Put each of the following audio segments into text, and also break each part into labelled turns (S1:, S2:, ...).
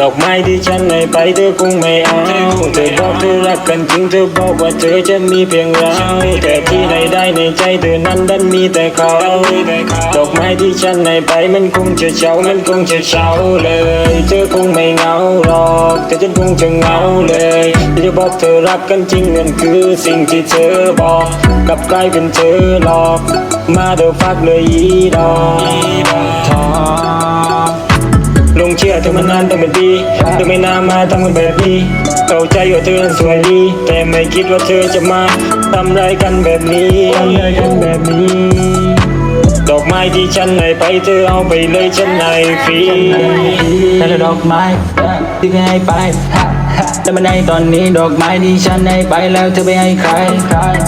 S1: ดอกไม้ที่ฉันให้ไปเธอคงไม่เอาเธอบอกเธอรักกันจริงเธอบอกว่าเธอจะมีเพียงเราแต่ที่ใดได้ในใจเธอนั้นดันมีแต่เขา ดอกไม้ที่ฉันให้ไปมันคงจะเฉามันคงจะเฉาเลย เธอคงไม่เหงาหรอกแต่ฉันคงจะเหงาเลย ที่จะบอกเธอรักกันจริงนั่นคือสิ่งที่เธอบอกกลับกลายเป็นเธอหลอก มาเธอฟักเลยอีดอกทองลงเชื่อเธอมานานตั้งเป็นปีเธอไม่น่ามาทำกันแบบนี้เข้าใจว่าเธอนั้นสวยดี แต่ไม่คิดว่าเธอจะมาทำไรายกันแบบนี้ทำไรายกันแบบนี้ ดอกไม้ที่ฉันให้ไปเธอเอาไปเลยฉันให้ฟรี
S2: แต่ละดอกไม้ที่เคยให้ไป แต่มันในตอนนี้ดอกไม้ที่ฉันให้ไปแล้วเธอไปให้ใคร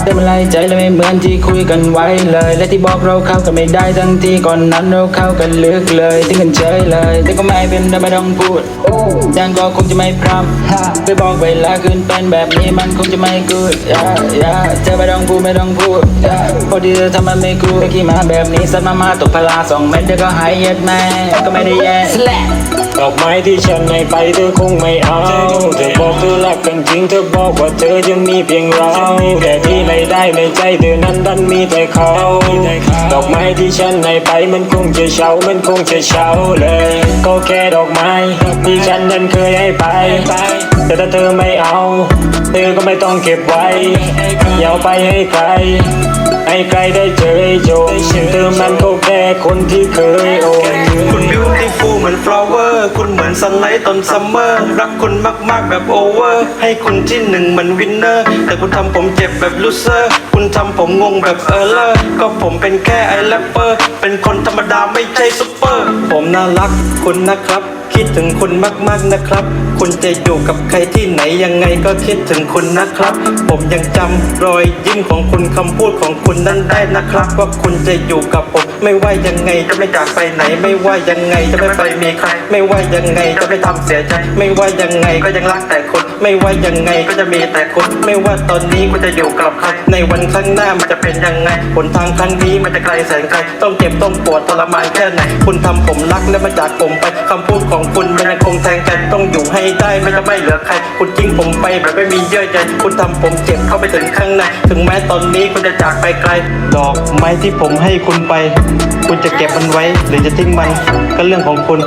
S2: แต่มันไรใจและไม่เหมือนที่คุยกันไว้เลย และที่บอกเราเข้ากันไม่ได้ทั้งที่ก่อนนั้นเราเข้ากันลึกเลยถึงกันเฉยเลย แต่ก็ไม่เป็นไรไม่ต้องพูดยังก็คงจะไม่พร้ำไปบอกเวลาคืนเป็นแบบนี้มันคงจะไม่กูดเธอไม่ต้องพูดไม่ต้องพูดพอดีเธอทำมันไม่กูดขี่มาแบบนี้สัตว์มามาตกพลาสองเม็ดเดี๋ยวก็หายเย็ดแม่ก็ไม่ได้แย่
S1: ดอกไม้ที่ฉันให้ไปเธอคงไม่เอา เธอบอกเธอรักกันจริงเธอบอกว่าเธอจะมีเพียงเรา แต่ที่ไม่ได้ในใจเธอนั้นดันมีแต่เขา ดอกไม้ที่ฉันให้ไปมันคงจะเฉามันคงจะเฉาเลย ก็แค่ดอกไม้ที่ฉันนั้นเคยให้ไป แต่ถ้าเธอไม่เอา เธอก็ไม่ต้องเก็บไว้อย่าไปให้ใครให้ใครได้เจอโจมเธอมันก็แค่คนที่เคยโอน
S3: beautiful เหมือน flower คุณเหมือน sunlight ตอน summer รักคุณมากๆแบบ over ให้คุณที่หนึ่งเหมือน winner แต่คุณทำผมเจ็บแบบ loser คุณทำผมงงแบบ error ก็ผมเป็นแค่ไอ rapper เป็นคนธรรมดาไม่ใช่ super ผมน่ารักคุณนะครับ คิดถึงคุณมากๆนะครับ คุณจะอยู่กับใครที่ไหนยังไงก็คิดถึงคุณนะครับ ผมยังจำรอยยิ้มของคุณคำพูดของคุณนั้นได้นะครับ ว่าคุณจะอยู่กับผมไม่ว่ายังไงจะไม่จากไปไหน ไม่ว่ายังไงจะไม่ไปมีใคร ไม่ว่ายังไงจะไม่ทำเสียใจ ไม่ว่ายังไงก็ยังรักแต่คนไม่ว่ายังไงก็จะมีแต่คนไม่ว่าตอนนี้คุณจะอยู่กับใคร ในวันข้างหน้ามันจะเป็นยังไงผลทางครั้งนี้มันจะไกลแสนไกลต้องเจ็บต้องปวดทรมานแค่ไหน คุณทำผมรักและมาจากผมไปคำพูดของคุณมัน งแทงใจต้องอยู่ให้ได้ไม่จะไม่เหลือใคร คุณทิ้งผมไปแบบไม่มีเยื่อใยคุณทำผมเจ็บเข้าไปถึงข้างในถึงแม้ตอนนี้คุณจะจากไปไกล ดอกไม้ที่ผมให้คุณไป คุณจะเก็บมันไว้หรือจะทิ้งมันก็เรื่องของคุณ